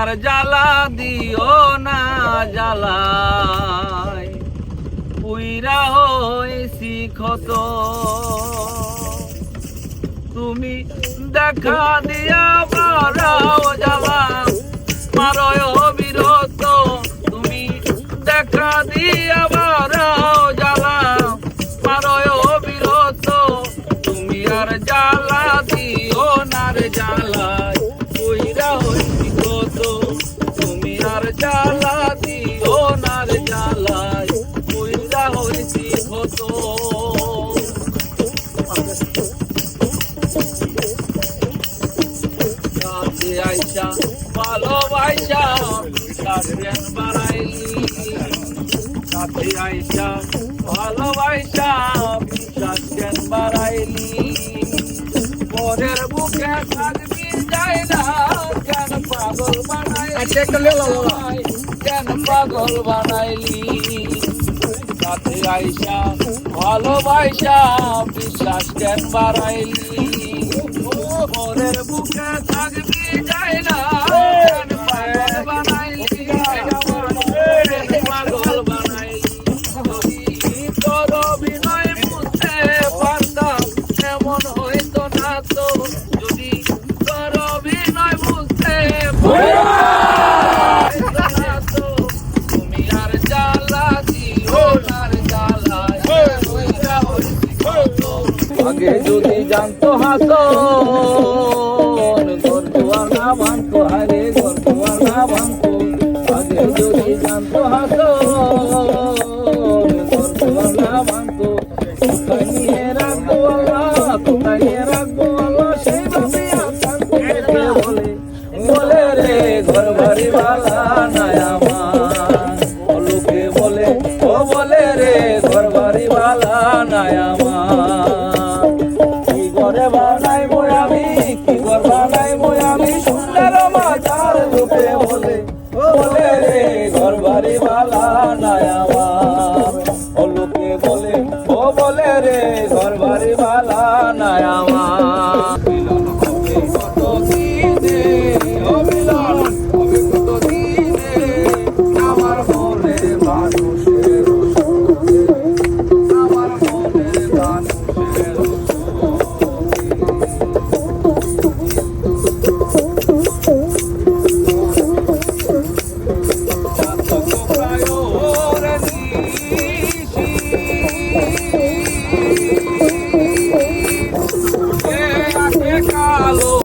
আর জ্বালা দিও না জ্বালাই পুইরা হয়েছি ক্ষত তুমি দেখা দিয়া বারাও জ্বালা মারয় বিরত তুমি দেখা দিয়া বারাও জ্বালা মারয় বিরত তুমি আর জ্বালা দিও না রে জ্বালা দিও না রে জ্বালায় হইছি কাছে আইসা কাছেন বাড়াইলি। কাছে আইসা ভালোবাসা বিশ্বাস বাড়াইলি। পরের বুকে থাকবি যাই না, কেন পাগল বানাইলি আইসা ভালোবাসা বিশ্বাস কেন বাড়াইলি। আগে যদি জানতো হাসন ঘর দুয়ার না ভাঙতো, আরে ঘর দুয়ার না ভাঙতো। আগে যদি জানতো হাসন ঘর দুয়ার না ভাঙতো। কোথায় নিয়ে রাখব আল্লাহ, কোথায় নিয়ে রাখব আল্লাহ সেইভাবে আসান বলে। বলে রে, ঘর বাড়ি বালা নাই আমার। করে বানাই বই আমি কি কর বানাই বই আমি, সুন্দর মাতার রূপে বলে বলে রে ঘর বাড়ি বালা নাই আমার। ও লোকে বলে, ও বলে রে ঘর বাড়ি বালা